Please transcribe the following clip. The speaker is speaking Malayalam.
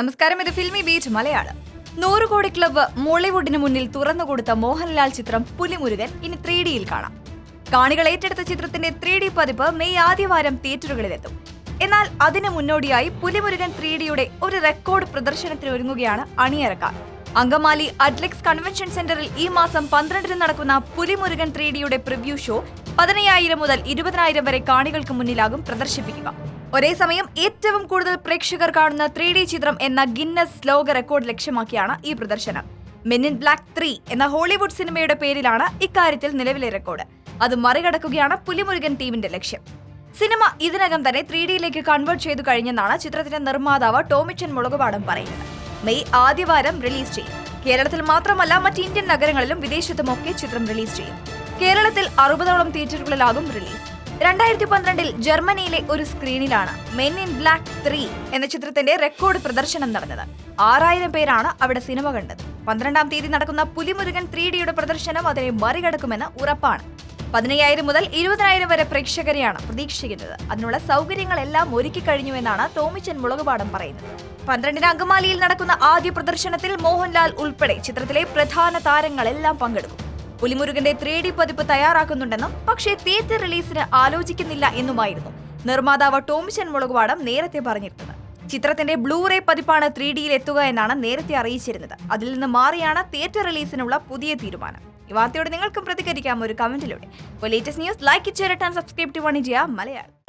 നമസ്കാരം ഇത് ഫിൽമി ബീച്ച് മലയാളം. നൂറ് കോടി ക്ലബ്ബ് മോളിവുഡിന് മുന്നിൽ തുറന്നുകൊടുത്ത മോഹൻലാൽ ചിത്രം പുലിമുരുകൻ ഇനി ത്രീ ഡിയിൽ കാണാം. കാണികൾ ഏറ്റെടുത്ത ചിത്രത്തിന്റെ ത്രീ ഡി പതിപ്പ് മെയ് ആദ്യവാരം തിയേറ്ററുകളിലെത്തും. എന്നാൽ അതിന് മുന്നോടിയായി പുലിമുരുകൻ ത്രീ ഡിയുടെ ഒരു റെക്കോർഡ് പ്രദർശനത്തിന് ഒരുങ്ങുകയാണ് അണിയറക്കാർ. അങ്കമാലി അഡ്ലക്സ് കൺവെൻഷൻ സെന്ററിൽ ഈ മാസം പന്ത്രണ്ടിന് നടക്കുന്ന പുലിമുരുകൻ ത്രീ ഡിയുടെ പ്രിവ്യൂ ഷോ പതിനയ്യായിരം മുതൽ ഇരുപതിനായിരം വരെ കാണികൾക്ക് മുന്നിലാകും പ്രദർശിപ്പിക്കുക. ഒരേ സമയം ഏറ്റവും കൂടുതൽ പ്രേക്ഷകർ കാണുന്ന ത്രീ ഡി ചിത്രം എന്ന ഗിന്നസ് ലോക റെക്കോർഡ് ലക്ഷ്യമാക്കിയാണ് ഈ പ്രദർശനം. മെൻ ഇൻ ബ്ലാക്ക് ത്രീ എന്ന ഹോളിവുഡ് സിനിമയുടെ പേരിലാണ് ഇക്കാര്യത്തിൽ നിലവിലെ റെക്കോർഡ്. അത് മറികടക്കുകയാണ് പുലിമുരുകൻ ടീമിന്റെ ലക്ഷ്യം. സിനിമ ഇതിനകം തന്നെ ത്രീ ഡിയിലേക്ക് കൺവേർട്ട് ചെയ്തു കഴിഞ്ഞെന്നാണ് ചിത്രത്തിന്റെ നിർമ്മാതാവ് ടോമിച്ചൻ മുളകുപാടം പറയുന്നത്. മെയ് ആദ്യവാരം റിലീസ് ചെയ്യും. കേരളത്തിൽ മാത്രമല്ല മറ്റ് ഇന്ത്യൻ നഗരങ്ങളിലും വിദേശത്തുമൊക്കെ ചിത്രം റിലീസ് ചെയ്യും. കേരളത്തിൽ അറുപതോളം തിയേറ്ററുകളിലാകും റിലീസ്. രണ്ടായിരത്തി പന്ത്രണ്ടിൽ ജർമ്മനിയിലെ ഒരു സ്ക്രീനിലാണ് മെൻ ഇൻ ബ്ലാക്ക് ത്രീ എന്ന ചിത്രത്തിന്റെ റെക്കോർഡ് പ്രദർശനം നടന്നത്. ആറായിരം പേരാണ് അവിടെ സിനിമ കണ്ടത്. പന്ത്രണ്ടാം തീയതി നടക്കുന്ന പുലിമുരുകൻ ത്രീ ഡിയുടെ പ്രദർശനം അതിനെ മറികടക്കുമെന്ന് ഉറപ്പാണ്. പതിനയ്യായിരം മുതൽ ഇരുപതിനായിരം വരെ പ്രേക്ഷകരെയാണ് പ്രതീക്ഷിക്കുന്നത്. അതിനുള്ള സൗകര്യങ്ങളെല്ലാം ഒരുക്കി കഴിഞ്ഞുവെന്നാണ് ടോമിച്ചൻ മുളകുപാടം പറയുന്നത്. പന്ത്രണ്ടിന് അങ്കമാലിയിൽ നടക്കുന്ന ആദ്യ പ്രദർശനത്തിൽ മോഹൻലാൽ ഉൾപ്പെടെ ചിത്രത്തിലെ പ്രധാന താരങ്ങളെല്ലാം പങ്കെടുക്കും. പുലിമുരുകന്റെ ത്രീ ഡി പതിപ്പ് തയ്യാറാക്കുന്നുണ്ടെന്നും പക്ഷേ തിയേറ്റർ റിലീസിന് ആലോചിക്കുന്നില്ല എന്നുമായിരുന്നു. നിർമ്മാതാവ് ടോമിച്ചൻ മുളകുപാടം നേരത്തെ പറഞ്ഞിരുന്നത്. ചിത്രത്തിന്റെ ബ്ലൂറേ പതിപ്പാണ് ത്രീ ഡിയിൽ എത്തുക എന്നാണ് നേരത്തെ അറിയിച്ചിരുന്നത്. അതിൽ നിന്ന് മാറിയാണ് തിയേറ്റർ റിലീസിനുള്ള പുതിയ തീരുമാനം. ഈ വാർത്തയോട് നിങ്ങൾക്കും പ്രതികരിക്കാം. ഒരു കമന്റിലൂടെ. ലേറ്റസ്റ്റ് ന്യൂസ് ലൈക്ക് ചെയ്യട്ടാൻ സബ്സ്ക്രൈബ് ടു വൺ മലയാളം.